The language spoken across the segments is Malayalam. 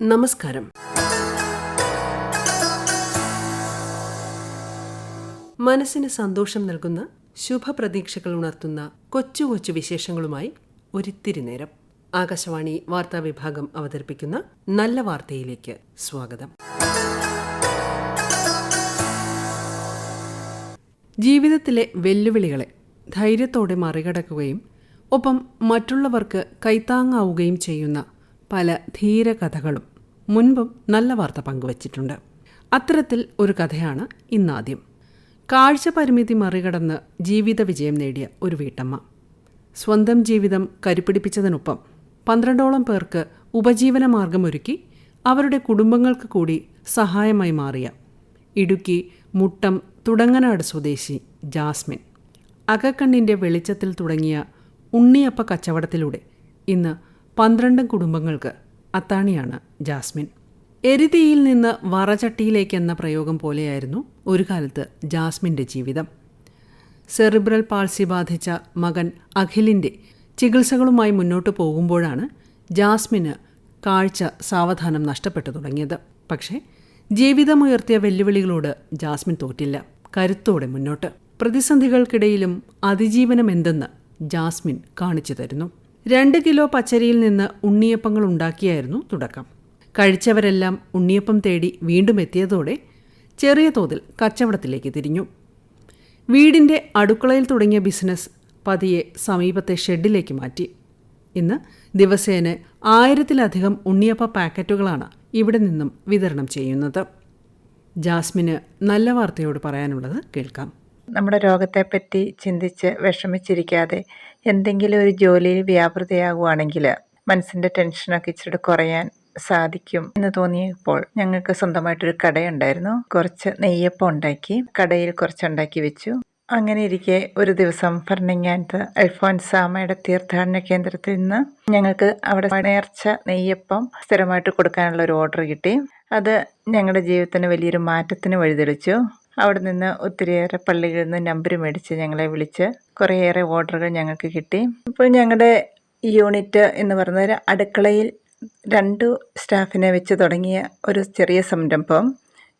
നമസ്കാരം. മനസ്സിന് സന്തോഷം നൽകുന്ന ശുഭപ്രതീക്ഷകൾ ഉണർത്തുന്ന കൊച്ചു കൊച്ചു വിശേഷങ്ങളുമായി ഒരിത്തിരി നേരം ആകാശവാണി വാർത്താ വിഭാഗം അവതരിപ്പിക്കുന്ന നല്ല വാർത്തയിലേക്ക് സ്വാഗതം. ജീവിതത്തിലെ വെല്ലുവിളികളെ ധൈര്യത്തോടെ മറികടക്കുകയും ഒപ്പം മറ്റുള്ളവർക്ക് കൈത്താങ്ങാവുകയും ചെയ്യുന്ന പല ധീരകഥകളും മുൻപും നല്ല വാർത്ത പങ്കുവച്ചിട്ടുണ്ട്. അത്തരത്തിൽ ഒരു കഥയാണ് ഇന്നാദ്യം. കാഴ്ച പരിമിതി മറികടന്ന് ജീവിത വിജയം നേടിയ ഒരു വീട്ടമ്മ. സ്വന്തം ജീവിതം കരുപിടിപ്പിച്ചതിനൊപ്പം പന്ത്രണ്ടോളം പേർക്ക് ഉപജീവന മാർഗമൊരുക്കി അവരുടെ കുടുംബങ്ങൾക്ക് കൂടി സഹായമായി മാറിയ ഇടുക്കി മുട്ടം തുടങ്ങനാട് സ്വദേശി ജാസ്മിൻ. അകക്കണ്ണിന്റെ വെളിച്ചത്തിൽ തുടങ്ങിയ ഉണ്ണിയപ്പ കച്ചവടത്തിലൂടെ ഇന്ന് പന്ത്രണ്ട് കുടുംബങ്ങൾക്ക് അത്താണിയാണ് ജാസ്മിൻ. എരിതിയിൽ നിന്ന് വറചട്ടിയിലേക്ക് എന്ന പ്രയോഗം പോലെയായിരുന്നു ഒരു കാലത്ത് ജാസ്മിന്റെ ജീവിതം. സെറിബ്രൽ പാൾസി ബാധിച്ച മകൻ അഖിലിന്റെ ചികിത്സകളുമായി മുന്നോട്ട് പോകുമ്പോഴാണ് ജാസ്മിന് കാഴ്ച സാവധാനം നഷ്ടപ്പെട്ടു തുടങ്ങിയത്. പക്ഷേ ജീവിതമുയർത്തിയ വെല്ലുവിളികളോട് ജാസ്മിൻ തോറ്റില്ല. കരുത്തോടെ മുന്നോട്ട്. പ്രതിസന്ധികൾക്കിടയിലും അതിജീവനം എന്തെന്ന് ജാസ്മിൻ കാണിച്ചു തരുന്നു. രണ്ട് കിലോ പച്ചരിയിൽ നിന്ന് ഉണ്ണിയപ്പങ്ങൾ ഉണ്ടാക്കിയായിരുന്നു തുടക്കം. കഴിച്ചവരെല്ലാം ഉണ്ണിയപ്പം തേടി വീണ്ടും എത്തിയതോടെ ചെറിയ തോതിൽ കച്ചവടത്തിലേക്ക് തിരിഞ്ഞു. വീടിന്റെ അടുക്കളയിൽ തുടങ്ങിയ ബിസിനസ് പതിയെ സമീപത്തെ ഷെഡിലേക്ക് മാറ്റി. ഇന്ന് ദിവസേന ആയിരത്തിലധികം ഉണ്ണിയപ്പ പാക്കറ്റുകളാണ് ഇവിടെ നിന്നും വിതരണം ചെയ്യുന്നത്. ജാസ്മിന് നല്ല വാർത്തയോട് പറയാനുള്ളത് കേൾക്കാം. നമ്മുടെ രോഗത്തെപ്പറ്റി ചിന്തിച്ച് വിഷമിച്ചിരിക്കാതെ എന്തെങ്കിലും ഒരു ജോലിയിൽ വ്യാപൃതയാകുവാണെങ്കിൽ മനസ്സിന്റെ ടെൻഷനൊക്കെ ഇച്ചിരി കുറയാൻ സാധിക്കും എന്ന് തോന്നിയപ്പോൾ ഞങ്ങൾക്ക് സ്വന്തമായിട്ടൊരു കടയുണ്ടായിരുന്നു. കുറച്ച് നെയ്യപ്പം ഉണ്ടാക്കി കടയിൽ കുറച്ച് ഉണ്ടാക്കി വെച്ചു. അങ്ങനെ ഇരിക്കെ ഒരു ദിവസം ഭരണങ്ങാനത്ത് അൽഫോൻസാമയുടെ തീർത്ഥാടന കേന്ദ്രത്തിൽ നിന്ന് ഞങ്ങൾക്ക് അവിടെ നേർച്ച നെയ്യപ്പം സ്ഥിരമായിട്ട് കൊടുക്കാനുള്ള ഒരു ഓർഡർ കിട്ടി. അത് ഞങ്ങളുടെ ജീവിതത്തിന് വലിയൊരു മാറ്റത്തിന് വഴിതെളിച്ചു. അവിടെ നിന്ന് ഒത്തിരിയേറെ പള്ളികളിൽ നിന്ന് നമ്പർ മേടിച്ച് ഞങ്ങളെ വിളിച്ച് കുറേയേറെ ഓർഡറുകൾ ഞങ്ങൾക്ക് കിട്ടി. ഇപ്പോൾ ഞങ്ങളുടെ യൂണിറ്റ് എന്ന് പറയുന്നത് അടുക്കളയിൽ രണ്ടു സ്റ്റാഫിനെ വെച്ച് തുടങ്ങിയ ഒരു ചെറിയ സംരംഭം.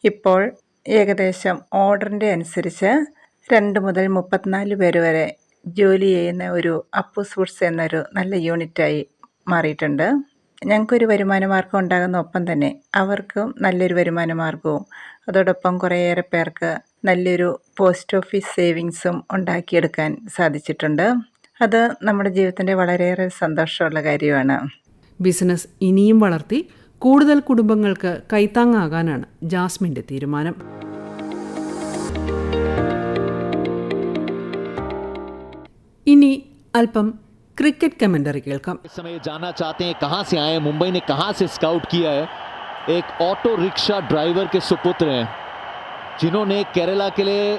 ഇപ്പോൾ ഏകദേശം ഓർഡറിന്റെ അനുസരിച്ച് രണ്ട് മുതൽ മുപ്പത്തിനാല് പേര് വരെ ജോലി ചെയ്യുന്ന ഒരു അപ്പു ഫുഡ്സ് എന്നൊരു നല്ല യൂണിറ്റായി മാറിയിട്ടുണ്ട്. ഞങ്ങൾക്കൊരു വരുമാന മാർഗം ഉണ്ടാകുന്ന ഒപ്പം തന്നെ അവർക്കും നല്ലൊരു വരുമാന മാർഗവും അതോടൊപ്പം കുറേയേറെ പേർക്ക് നല്ലൊരു പോസ്റ്റ് ഓഫീസ് സേവിങ്സും ഉണ്ടാക്കിയെടുക്കാൻ സാധിച്ചിട്ടുണ്ട്. അത് നമ്മുടെ ജീവിതത്തിന്റെ വളരെയേറെ സന്തോഷമുള്ള കാര്യമാണ്. ബിസിനസ് ഇനിയും വളർത്തി കൂടുതൽ കുടുംബങ്ങൾക്ക് കൈത്താങ്ങാകാനാണ് ജാസ്മിന്റെ തീരുമാനം. ഇനി അല്പം क्रिकेट कमेंडरी केलकम। इस समय जाना चाहते हैं कहाँ से आए मुंबई ने कहाँ से स्काउट किया है? एक ऑटो रिक्शा ड्राइवर के सुपुत्र हैं जिन्होंने केरला के लिए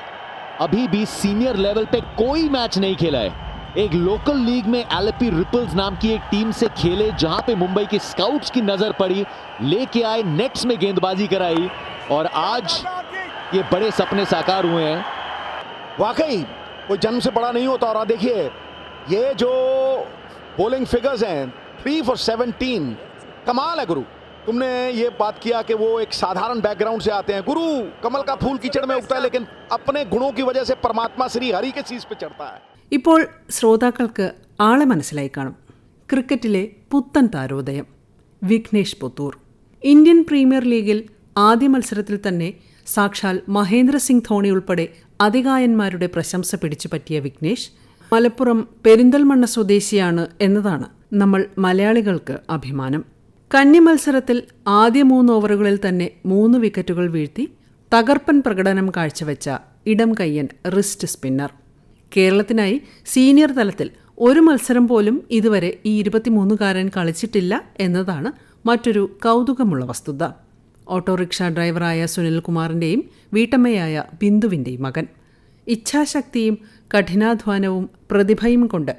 अभी भी सीनियर लेवल पे कोई मैच नहीं खेला है। एक लोकल लीग में एलपी रिपल्स नाम की एक टीम से खेले जहाँ पे मुंबई के स्काउट्स की नज़र पड़ी लेके आए नेट्स में गेंदबाजी कराई और आज ये बड़े सपने साकार हुए हैं। वाकई कोई जन्म से बड़ा नहीं होता और देखिए ये जो बॉलिंग फिगर्स हैं थ्री फॉर सेवनटीन कमाल है गुरु तुमने ये बात किया कि वो एक साधारण बैकग्राउंड से आते हैं गुरु कमल का फूल कीचड़ में उगता है लेकिन अपने गुणों की वजह से परमात्मा श्री हरि के शीश पे चढ़ता है ഇപ്പോൾ ശ്രോതാക്കൾക്ക് ആളെ മനസ്സിലായി കാണും ക്രിക്കറ്റിലെ പുത്തൻ താരോദയം വിഘ്നേഷ് പുത്തൂർ ഇന്ത്യൻ പ്രീമിയർ ലീഗിൽ ആദ്യ മത്സരത്തിൽ തന്നെ സാക്ഷാൽ മഹേന്ദ്ര സിംഗ് ധോണി ഉൾപ്പെടെ അതികായന്മാരുടെ പ്രശംസ പിടിച്ചുപറ്റിയ വിഘ്നേഷ് മലപ്പുറം പെരിന്തൽമണ്ണ സ്വദേശിയാണ് എന്നതാണ് നമ്മൾ മലയാളികൾക്ക് അഭിമാനം. കന്നി മത്സരത്തിൽ ആദ്യ മൂന്ന് ഓവറുകളിൽ തന്നെ മൂന്ന് വിക്കറ്റുകൾ വീഴ്ത്തി തകർപ്പൻ പ്രകടനം കാഴ്ചവെച്ച ഇടം കയ്യൻ റിസ്റ്റ് സ്പിന്നർ. കേരളത്തിനായി സീനിയർ തലത്തിൽ ഒരു മത്സരം പോലും ഇതുവരെ ഈ ഇരുപത്തിമൂന്നുകാരൻ കളിച്ചിട്ടില്ല എന്നതാണ് മറ്റൊരു കൗതുകമുള്ള വസ്തുത. ഓട്ടോറിക്ഷ ഡ്രൈവറായ സുനിൽകുമാറിന്റെയും വീട്ടമ്മയായ ബിന്ദുവിന്റെയും മകൻ. ഇച്ഛാശക്തിയും കഠിനാധ്വാനവും പ്രതിഭയും കൊണ്ട്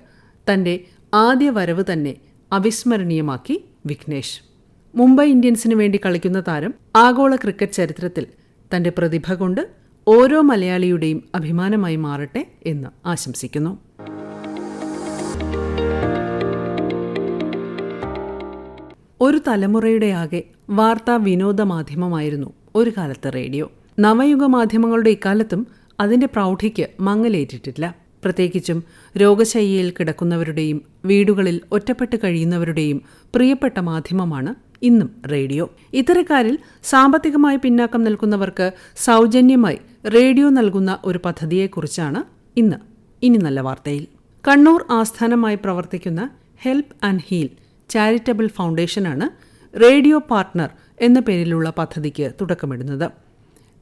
തന്റെ ആദ്യ വരവ് തന്നെ അവിസ്മരണീയമാക്കി വിഘ്നേഷ്. മുംബൈ ഇന്ത്യൻസിനു വേണ്ടി കളിക്കുന്ന താരം ആഗോള ക്രിക്കറ്റ് ചരിത്രത്തിൽ തന്റെ പ്രതിഭ കൊണ്ട് ഓരോ മലയാളിയുടെയും അഭിമാനമായി മാറട്ടെ എന്ന് ആശംസിക്കുന്നു. ഒരു തലമുറയുടെ ആകെ വാർത്താ വിനോദ മാധ്യമമായിരുന്നു ഒരു കാലത്ത് റേഡിയോ. നവയുഗ മാധ്യമങ്ങളുടെ ഇക്കാലത്തും അതിന്റെ പ്രൗഢിക്ക് മങ്ങലേറ്റിട്ടില്ല. പ്രത്യേകിച്ചും രോഗശയ്യയിൽ കിടക്കുന്നവരുടെയും വീടുകളിൽ ഒറ്റപ്പെട്ട് കഴിയുന്നവരുടെയും പ്രിയപ്പെട്ട മാധ്യമമാണ് ഇന്നും റേഡിയോ. ഇത്തരക്കാരിൽ സാമ്പത്തികമായി പിന്നാക്കം നിൽക്കുന്നവർക്ക് സൗജന്യമായി റേഡിയോ നൽകുന്ന ഒരു പദ്ധതിയെക്കുറിച്ചാണ് ഇന്ന് ഇനി നല്ല വാർത്തയിൽ. കണ്ണൂർ ആസ്ഥാനമായി പ്രവർത്തിക്കുന്ന ഹെൽപ്പ് ആൻഡ് ഹീൽ ചാരിറ്റബിൾ ഫൗണ്ടേഷനാണ് റേഡിയോ പാർട്ട്ണർ എന്ന പേരിലുള്ള പദ്ധതിക്ക് തുടക്കമിടുന്നത്.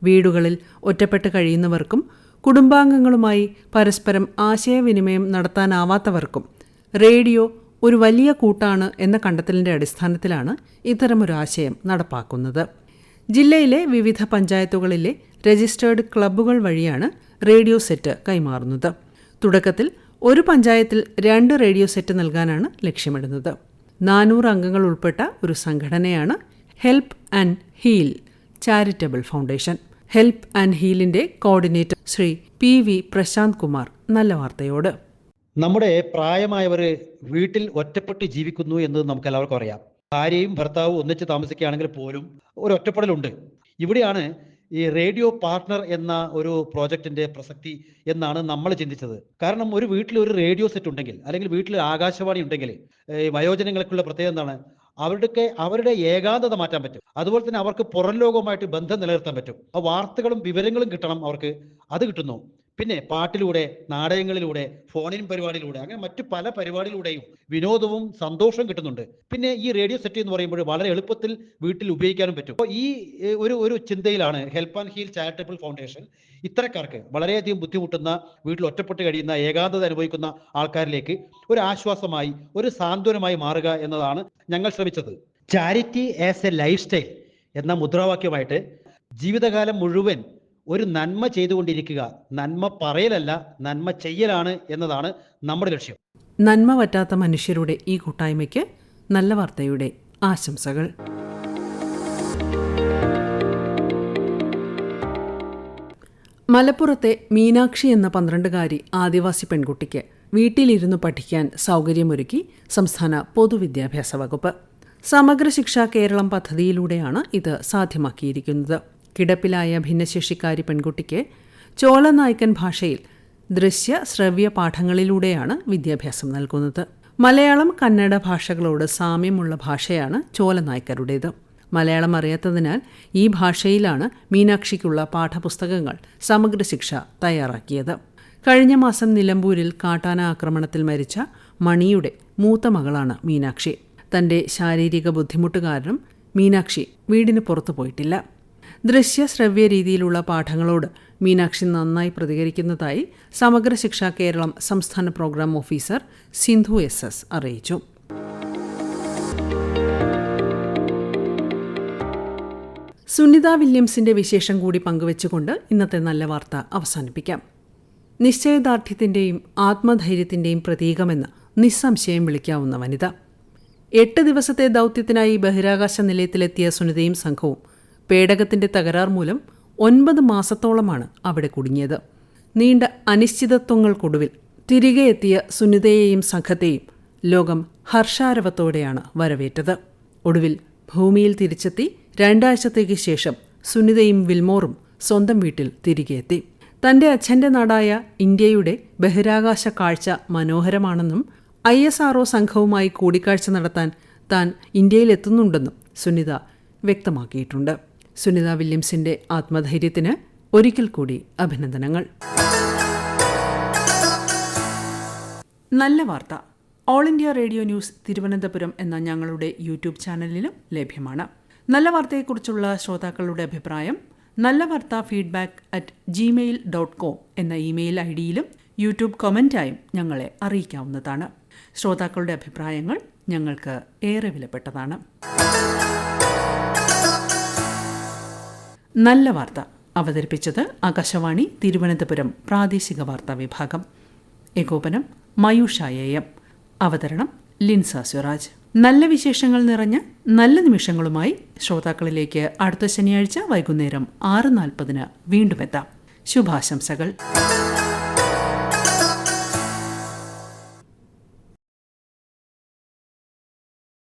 വീടുകളിൽ ഒറ്റപ്പെട്ട് കഴിയുന്നവർക്കും കുടുംബാംഗങ്ങളുമായി പരസ്പരം ആശയവിനിമയം നടത്താനാവാത്തവർക്കും റേഡിയോ ഒരു വലിയ കൂട്ടാണ് എന്ന കണ്ടെത്തലിന്റെ അടിസ്ഥാനത്തിലാണ് ഇത്തരമൊരു ആശയം നടപ്പാക്കുന്നത്. ജില്ലയിലെ വിവിധ പഞ്ചായത്തുകളിലെ രജിസ്റ്റേർഡ് ക്ലബ്ബുകൾ വഴിയാണ് റേഡിയോ സെറ്റ് കൈമാറുന്നത്. തുടക്കത്തിൽ ഒരു പഞ്ചായത്തിൽ രണ്ട് റേഡിയോ സെറ്റ് നൽകാനാണ് ലക്ഷ്യമിടുന്നത്. നാനൂറ് അംഗങ്ങൾ ഉൾപ്പെട്ട ഒരു സംഘടനയാണ് Help and Heal Charitable Foundation. Help and ഹീലിന്റെ coordinator Shri P V Prashanth Kumar. നല്ല വാർത്തയോട്. നമ്മുടെ പ്രായമായവർ വീട്ടിൽ ഒറ്റപ്പെട്ട് ജീവിക്കുന്നു എന്ന് നമുക്ക് എല്ലാവർക്കും അറിയാം. ഭാര്യയും ഭർത്താവും ഒന്നിച്ച് താമസിക്കുകയാണെങ്കിൽ പോലും ഒരു ഒറ്റപ്പെടലുണ്ട്. ഇവിടെയാണ് ഈ റേഡിയോ പാർട്ട്ണർ എന്ന ഒരു പ്രോജക്റ്റിന്റെ പ്രസക്തി എന്നാണ് നമ്മൾ ചിന്തിച്ചത്. കാരണം ഒരു വീട്ടിൽ ഒരു റേഡിയോ സെറ്റ് ഉണ്ടെങ്കിൽ അല്ലെങ്കിൽ വീട്ടിൽ ആകാശവാണി ഉണ്ടെങ്കിൽ വയോജനങ്ങൾക്കുള്ള പ്രത്യേകത എന്താണ്? അവരുടെയൊക്കെ അവരുടെ ഏകാന്തത മാറ്റാൻ പറ്റും. അതുപോലെ തന്നെ അവർക്ക് പുറം ലോകവുമായിട്ട് ബന്ധം നിലനിർത്താൻ പറ്റും. ആ വാർത്തകളും വിവരങ്ങളും കിട്ടണം അവർക്ക്. അത് കിട്ടുന്നു. പിന്നെ പാട്ടിലൂടെ നാടകങ്ങളിലൂടെ ഫോണിൻ പരിപാടിയിലൂടെ അങ്ങനെ മറ്റു പല പരിപാടിയിലൂടെയും വിനോദവും സന്തോഷവും കിട്ടുന്നുണ്ട്. പിന്നെ ഈ റേഡിയോ സെറ്റ് എന്ന് പറയുമ്പോൾ വളരെ എളുപ്പത്തിൽ വീട്ടിൽ ഉപയോഗിക്കാനും പറ്റും. അപ്പോൾ ഈ ഒരു ഒരു ചിന്തയിലാണ് Help and Heal Charitable Foundation ഇത്തരക്കാർക്ക് വളരെയധികം ബുദ്ധിമുട്ടുന്ന വീട്ടിൽ ഒറ്റപ്പെട്ട് കഴിയുന്ന ഏകാന്തത അനുഭവിക്കുന്ന ആൾക്കാരിലേക്ക് ഒരു ആശ്വാസമായി ഒരു സാന്ത്വനമായി മാറുക എന്നതാണ് ഞങ്ങൾ ശ്രമിച്ചത്. Charity as a lifestyle എന്ന മുദ്രാവാക്യമായിട്ട് ജീവിതകാലം മുഴുവൻ ഒരു നന്മ ചെയ്തുകൊണ്ടിരിക്കുക. നന്മ പറയലല്ല നന്മ ചെയ്യലാണ് എന്നതാണ് നമ്മുടെ ലക്ഷ്യം. നന്മ പറ്റാത്ത മനുഷ്യരുടെ ഈ കൂട്ടായ്മയ്ക്ക് നല്ല വാർത്തയുടെ ആശംസകൾ. മലപ്പുറത്തെ മീനാക്ഷി എന്ന പന്ത്രണ്ടുകാരി ആദിവാസി പെൺകുട്ടിക്ക് വീട്ടിലിരുന്ന് പഠിക്കാൻ സൗകര്യമൊരുക്കി സംസ്ഥാന പൊതുവിദ്യാഭ്യാസ വകുപ്പ്. സമഗ്ര ശിക്ഷാ കേരളം പദ്ധതിയിലൂടെയാണ് ഇത് സാധ്യമാക്കിയിരിക്കുന്നത്. കിടപ്പിലായ ഭിന്നശേഷിക്കാരി പെൺകുട്ടിക്ക് ചോളനായ്ക്കൻ ഭാഷയിൽ ദൃശ്യ ശ്രവ്യ പാഠങ്ങളിലൂടെയാണ് വിദ്യാഭ്യാസം നൽകുന്നത്. മലയാളം കന്നഡ ഭാഷകളോട് സാമ്യമുള്ള ഭാഷയാണ് ചോലനായ്ക്കരുടേത് മലയാളം അറിയാത്തതിനാൽ ഈ ഭാഷയിലാണ് മീനാക്ഷിക്കുള്ള പാഠപുസ്തകങ്ങൾ സമഗ്ര ശിക്ഷ തയ്യാറാക്കിയത്. കഴിഞ്ഞ മാസം നിലമ്പൂരിൽ കാട്ടാന ആക്രമണത്തിൽ മരിച്ച മണിയുടെ മൂത്ത മകളാണ് മീനാക്ഷി. തന്റെ ശാരീരിക ബുദ്ധിമുട്ട് കാരണം മീനാക്ഷി വീടിന് പുറത്തു പോയിട്ടില്ല. ദൃശ്യ ശ്രവ്യ രീതിയിലുള്ള പാഠങ്ങളോട് മീനാക്ഷി നന്നായി പ്രതികരിക്കുന്നതായി സമഗ്ര ശിക്ഷ കേരളം സംസ്ഥാന program officer Sindhu S S അറിയിച്ചു. സുനിത വില്യംസിന്റെ വിശേഷം കൂടി പങ്കുവച്ചുകൊണ്ട് ഇന്നത്തെ നല്ല വാർത്ത അവസാനിപ്പിക്കാം. നിശ്ചയദാർഢ്യത്തിന്റെയും ആത്മധൈര്യത്തിന്റെയും പ്രതീകമെന്ന് നിസ്സംശയം വിളിക്കാവുന്ന വനിത. എട്ട് ദിവസത്തെ ദൗത്യത്തിനായി ബഹിരാകാശ നിലയത്തിലെത്തിയ സുനിതയും സംഘവും പേടകത്തിന്റെ തകരാർ മൂലം ഒൻപത് മാസത്തോളമാണ് അവിടെ കുടുങ്ങിയത്. നീണ്ട അനിശ്ചിതത്വങ്ങൾക്കൊടുവിൽ തിരികെ എത്തിയ സുനിതയെയും സംഘത്തെയും ലോകം ഹർഷാരവത്തോടെയാണ് വരവേറ്റത്. ഒടുവിൽ ഭൂമിയിൽ തിരിച്ചെത്തി രണ്ടാഴ്ചത്തേക്ക് ശേഷം സുനിതയും വിൽമോറും സ്വന്തം വീട്ടിൽ തിരികെ എത്തി. തന്റെ അച്ഛന്റെ നാടായ ഇന്ത്യയുടെ ബഹിരാകാശ കാഴ്ച മനോഹരമാണെന്നും ഐ എസ് ആർഒ സംഘവുമായി കൂടിക്കാഴ്ച നടത്താൻ താൻ ഇന്ത്യയിലെത്തുന്നുണ്ടെന്നും സുനിത വ്യക്തമാക്കിയിട്ടുണ്ട്. സുനിത വില്യംസിന്റെ ആത്മധൈര്യത്തിന് ഒരിക്കൽ കൂടി അഭിനന്ദനങ്ങൾ. നല്ല വാർത്ത. All India Radio News Thiruvananthapuram എന്ന ഞങ്ങളുടെ യൂട്യൂബ് ചാനലിലും ലഭ്യമാണ്. നല്ല വാർത്തയെക്കുറിച്ചുള്ള ശ്രോതാക്കളുടെ അഭിപ്രായം നല്ല വാർത്ത feedback at Gmail dot com എന്ന ഇമെയിൽ ഐ ഡിയിലും യൂട്യൂബ് കമന്റായും ഞങ്ങളെ അറിയിക്കാവുന്നതാണ്. ശ്രോതാക്കളുടെ അഭിപ്രായങ്ങൾ ഞങ്ങൾക്ക് ഏറെ വിലപ്പെട്ടതാണ്. നല്ല വാർത്ത അവതരിപ്പിച്ചത് ആകാശവാണി തിരുവനന്തപുരം പ്രാദേശിക വാർത്താ വിഭാഗം. ഏകോപനം മയൂഷ എം അവതരണം ലിൻസ സ്വരാജ്. നല്ല വിശേഷങ്ങൾ നിറഞ്ഞ നല്ല നിമിഷങ്ങളുമായി ശ്രോതാക്കളിലേക്ക് അടുത്ത ശനിയാഴ്ച വൈകുന്നേരം ആറ് നാൽപ്പതിന് വീണ്ടുമെത്താം ശുഭാശംസകൾ.